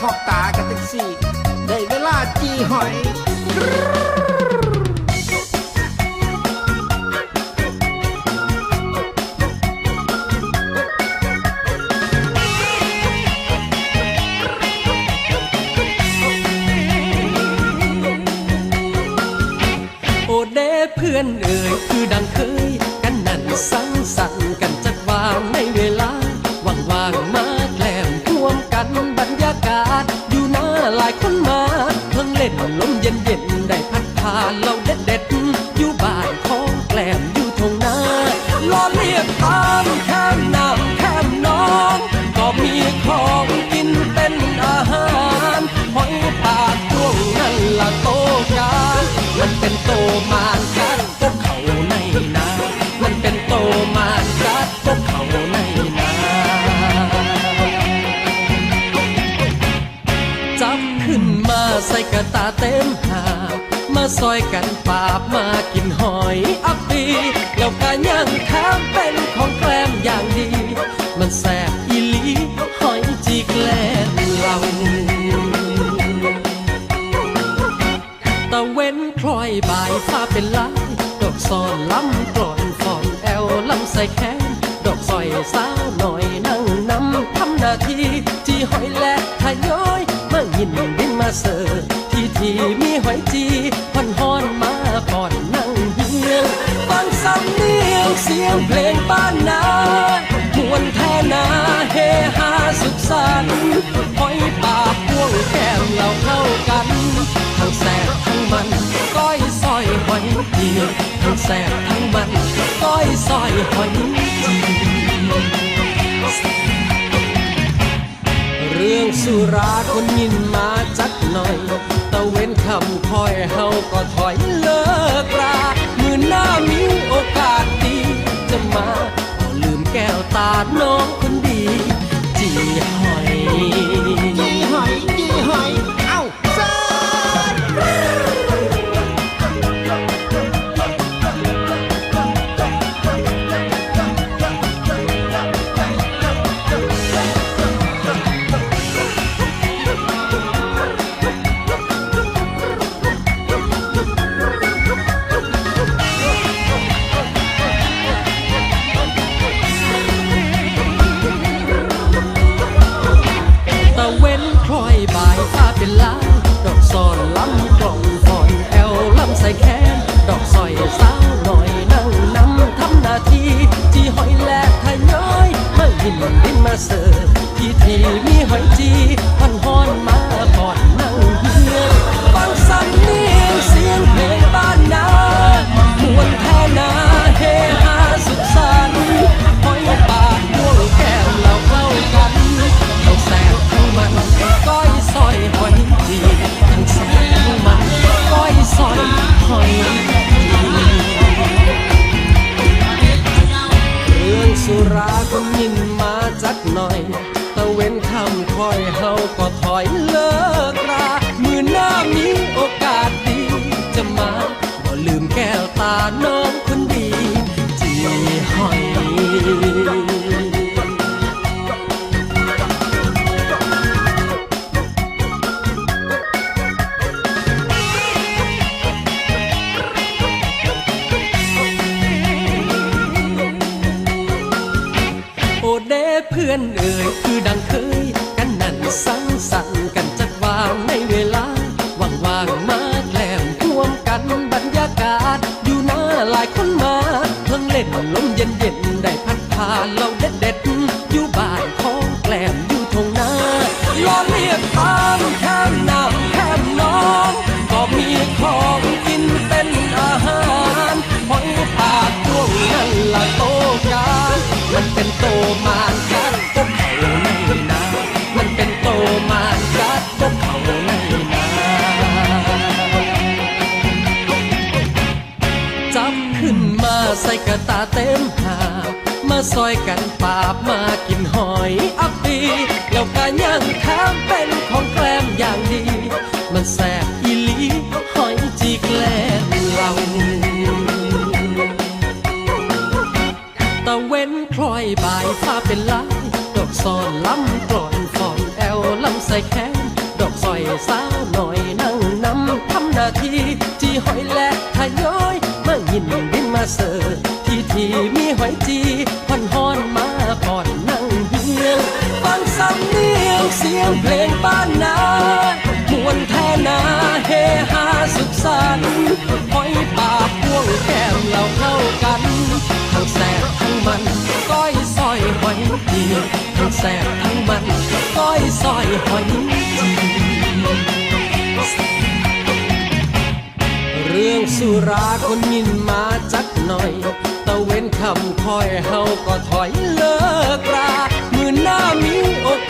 ขอบตากันจังสี่ ได้เวลาจีหอยโอเดเพื่อนเอ่ยคือดังเคย กันนั่นสังสรรค์กัน เล่นลมเย็นเย็นะตาเต็มหาบมาซอยกันปาบมากินหอยอัปปีแล้วก็ยังแถมเป็นของแกล้มอย่างดี มันแสบอีหลีหอยจีแกล้มเราตะเว้นคล้อยบ่ายฟ้าเป็นลายดอกซอนล้ำกลอนฟอนแอลลำใส่แขนดอกซอยสาวหน่อยนั่งนำทำหน้าที่จีหอยและทยอยมายินดินมาเสิร์ ที่มีหอยจีพันฮอนมาก่อนนั่งเฮียงฟังสำเนียงเสียงเพลงบ้านนามวนแท่นาเฮฮาสุขสันต์หอยปากพวงแก้มเราเข้ากัน ทั้งแสบทั้งมันก้อยซอยหอยจีทั้งแสบทั้งมันก้อยซอยหอยจีเรื่องสุราคนยินมา เว้นคำคอยเฮาก็ถอยเลิกรามือหน้ามีโอกาสดีจะมาก็ลืมแก้วตาน้องคนดี จีหอย โอเดเพื่อนเอ่ยคือดังเคย กันนั่นสังสรรค์กันจักวางในเวลา ว่างๆมาแกล้มร่วมกันบรรยากาศ อยู่หน้าหลายคนมาเพิ่งเล่นลมเย็นๆ ระตาเต็มหามาซอยกันปาบมากินหอยอัปปีแล้วก็ยังแถมเป็นของแกล้มอย่างดี มันแสบอีลี หอยจีแกล้มเราตะเว้นคล้อยบายฟ้าเป็นลายดอกซอนล้ำกลอนฟอนแอลลำใส่แขนดอกซอยสาวหน่อยนั่งนำทำหน้าที่จีหอยและทยอยมายินบินมาเสิร์ ที่มีหอยจีผ่อนฮอนมาก่อนนั่งเฮียงฟังสำเนียงเสียงเพลงบ้านนามวนแท่นาเฮฮาสุขสันต์หอยป่าพวงแก้มเราเข้ากันทั้งแสบทั้งมันก้อยซอยหอยจีทั้งแสบทั้งมันก้อยซอยหอยจีเรื่องสุราคนยินมาจักหน่อย เว้นคำคอยเฮาก็ถอยเลิกรามือหน้ามีโอกาส